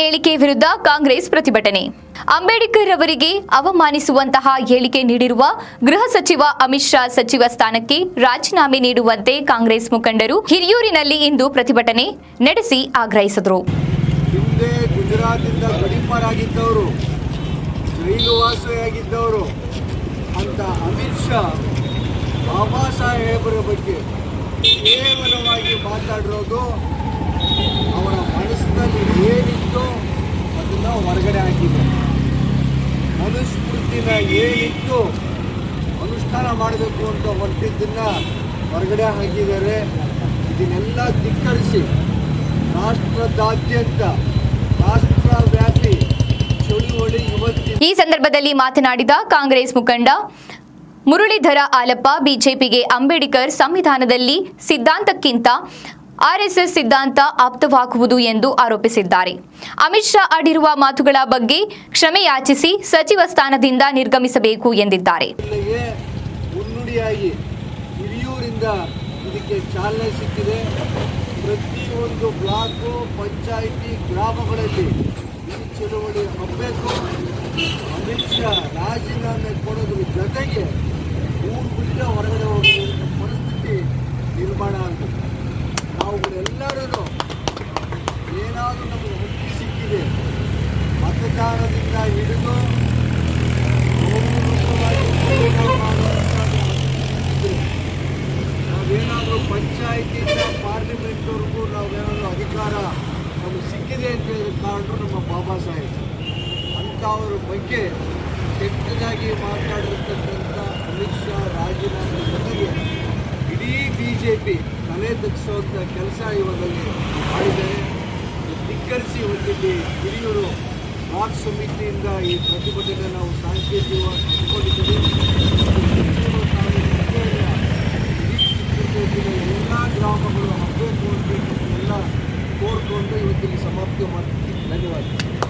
ಹೇಳಿಕೆ ವಿರುದ್ಧ ಕಾಂಗ್ರೆಸ್ ಪ್ರತಿಭಟನೆ. ಅಂಬೇಡ್ಕರ್ ಅವರಿಗೆ ಅವಮಾನಿಸುವಂತಹ ಹೇಳಿಕೆ ನೀಡಿರುವ ಗೃಹ ಸಚಿವ ಅಮಿತ್ ಶಾ ಸಚಿವ ಸ್ಥಾನಕ್ಕೆ ರಾಜೀನಾಮೆ ನೀಡುವಂತೆ ಕಾಂಗ್ರೆಸ್ ಮುಖಂಡರು ಹಿರಿಯೂರಿನಲ್ಲಿ ಇಂದು ಪ್ರತಿಭಟನೆ ನಡೆಸಿ ಆಗ್ರಹಿಸಿದರು. ಅಮಿತ್ ಶಾ ಅವರ ಮನಸ್ಸಿನಲ್ಲಿ ಏನಿತ್ತು ಅದನ್ನು ಹೊರಗಡೆ ಹಾಕಿದೆ ಮನುಸ್ಮೃತಿನ ಏನಿತ್ತು ಅನುಷ್ಠಾನ ಮಾಡಬೇಕು ಅಂತ ಹೊರಟಿದ್ದನ್ನು ಹೊರಗಡೆ ಹಾಕಿದ್ದಾರೆ. ಇದನ್ನೆಲ್ಲ ಧಿಕ್ಕರಿಸಿ ರಾಷ್ಟ್ರದಾದ್ಯಂತ ರಾಷ್ಟ್ರವ್ಯಾಪಿ ಚಳುವಳಿ ಇವತ್ತು ಈ ಸಂದರ್ಭದಲ್ಲಿ ಮಾತನಾಡಿದ ಕಾಂಗ್ರೆಸ್ ಮುಖಂಡ ಮುರುಳಿಧರ ಆಲಪ್ಪ ಬಿಜೆಪಿಗೆ ಅಂಬೇಡ್ಕರ್ ಸಂವಿಧಾನದಲ್ಲಿ ಸಿದ್ಧಾಂತಕ್ಕಿಂತ ಆರ್ಎಸ್ಎಸ್ ಸಿದ್ಧಾಂತ ಆಪ್ತವಾಗುವುದು ಎಂದು ಆರೋಪಿಸಿದ್ದಾರೆ. ಅಮಿತ್ ಶಾ ಆಡಿರುವ ಮಾತುಗಳ ಬಗ್ಗೆ ಕ್ಷಮೆ ಯಾಚಿಸಿ ಸಚಿವ ಸ್ಥಾನದಿಂದ ನಿರ್ಗಮಿಸಬೇಕು ಎಂದಿದ್ದಾರೆ. ಇದಕ್ಕೆ ಚಾಲನೆ ಸಿಕ್ಕಿದೆ. ಪ್ರತಿಯೊಂದು ಬ್ಲಾಕು, ಪಂಚಾಯಿತಿ, ಗ್ರಾಮಗಳಲ್ಲಿ ಈ ಚಳುವಳಿ ಹಬ್ಬಬೇಕು ಅಮಿತ್ ಶಾ ರಾಜೀನಾಮೆ ಕೊಡೋದ್ರ ಜೊತೆಗೆ ಊರು ಬಿಟ್ಟು ಹೊರಗಡೆ ಹೋಗುವಂಥ ನಾವುಗಳೆಲ್ಲರೂ ಏನಾದರೂ ನಮಗೆ ಹುಟ್ಟಿ ಸಿಕ್ಕಿದೆ ಮತದಾರದಿಂದ ಹಿಡಿದು ನಾವೇನಾದರೂ ಪಂಚಾಯತಿಯಿಂದ ಪಾರ್ಲಿಮೆಂಟ್ವರೆಗೂ ನಾವೇನಾದರೂ ಅಧಿಕಾರ ನಮಗೆ ಸಿಕ್ಕಿದೆ ಅಂತ ಹೇಳಿದ ಕಾರಣರು ನಮ್ಮ ಬಾಬಾ ಸಾಹೇಬ್. ಅಂಥವ್ರ ಬಗ್ಗೆ ಕೆಟ್ಟದಾಗಿ ಮಾತಾಡಿರ್ತಕ್ಕಂಥ ಅಮಿತ್ ಶಾ, ರಾಜೀನಾಮೆ ಜೊತೆಗೆ ಇಡೀ ಬಿ ಜೆ ಪಿ ತಲೆ ತಗ್ಗಿಸುವಂಥ ಕೆಲಸ ಇವಾಗಲ್ಲಿ ಮಾಡಿದ್ದಾರೆ ಧಿಕ್ಕರಿಸಿ ಹೊಂದಿದ್ದು ಹಿರಿಯೂರು ಬ್ಲಾಕ್ ಸಮಿತಿಯಿಂದ ಈ ಪ್ರತಿಭಟನೆ ನಾವು ಸಾಂಕೇತಿಕವಾಗಿ ಎಲ್ಲ ಗ್ರಾಮಗಳು ಹಬ್ಬಬೇಕು ಅಂತ ಎಲ್ಲ ಕೋರ್ಕೊಂಡು ಇವತ್ತಿಗೆ ಸಮಾಪ್ತಿ ಮಾಡ್ತೀವಿ ಧನ್ಯವಾದ.